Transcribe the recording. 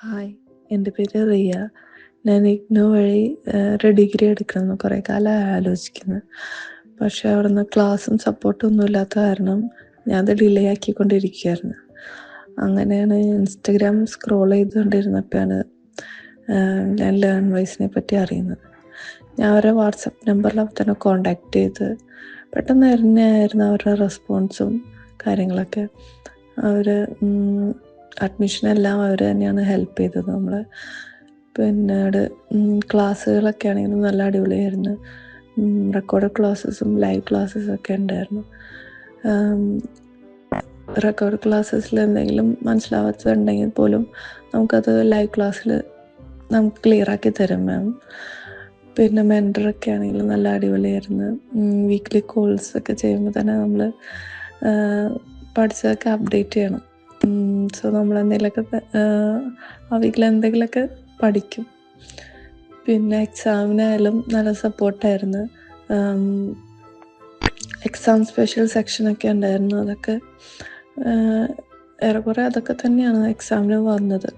Hi എന്റെ പേര് റിയ. ഞാൻ ഇഗ്നോ വഴി ഡിഗ്രി എടുക്കണമെന്ന് കുറേ കാലമായി ആലോചിക്കുന്നു. പക്ഷേ അവിടുന്ന് ക്ലാസ്സും സപ്പോർട്ടും ഒന്നും ഇല്ലാത്ത കാരണം ഞാൻ അത് ഡിലേ ആക്കിക്കൊണ്ടിരിക്കുകയായിരുന്നു. അങ്ങനെയാണ് ഇൻസ്റ്റഗ്രാം സ്ക്രോൾ ചെയ്തുകൊണ്ടിരുന്നപ്പോഴാണ് ഞാൻ ലേൺ വൈസിനെ പറ്റി അറിയുന്നത്. ഞാൻ അവരെ വാട്സപ്പ് നമ്പറിൽ തന്നെ കോണ്ടാക്ട് ചെയ്ത് പെട്ടെന്ന് തന്നെയായിരുന്നു അവരുടെ റെസ്പോൺസും കാര്യങ്ങളൊക്കെ. അവർ അഡ്മിഷനെല്ലാം അവർ തന്നെയാണ് ഹെൽപ്പ് ചെയ്തത് നമ്മൾ പിന്നീട് ക്ലാസ്സുകളൊക്കെ ആണെങ്കിലും നല്ല അടിപൊളിയായിരുന്നു. റെക്കോർഡ് ക്ലാസ്സസും ലൈവ് ക്ലാസ്സസും ഒക്കെ ഉണ്ടായിരുന്നു. റെക്കോർഡ് ക്ലാസ്സസിൽ എന്തെങ്കിലും മനസ്സിലാവാത്തതുണ്ടെങ്കിൽ പോലും നമുക്കത് ലൈവ് ക്ലാസ്സിൽ നമുക്ക് ക്ലിയർ ആക്കി തരും മാം പിന്നെ മെന്ററൊക്കെ ആണെങ്കിലും നല്ല അടിപൊളിയായിരുന്നു. വീക്ക്ലി കോൾസ് ഒക്കെ ചെയ്യുമ്പോൾ തന്നെ നമ്മൾ പഠിച്ചതൊക്കെ അപ്ഡേറ്റ് ചെയ്യണം. സോ നമ്മൾ എന്തെങ്കിലുമൊക്കെ വീക്കിൽ എന്തെങ്കിലുമൊക്കെ പഠിക്കും. പിന്നെ എക്സാമിനായാലും നല്ല സപ്പോർട്ടായിരുന്നു എക്സാം സ്പെഷ്യൽ സെക്ഷനൊക്കെ ഉണ്ടായിരുന്നു. അതൊക്കെ ഏറെക്കുറെ അതൊക്കെ തന്നെയാണ് എക്സാമിന് വന്നത്.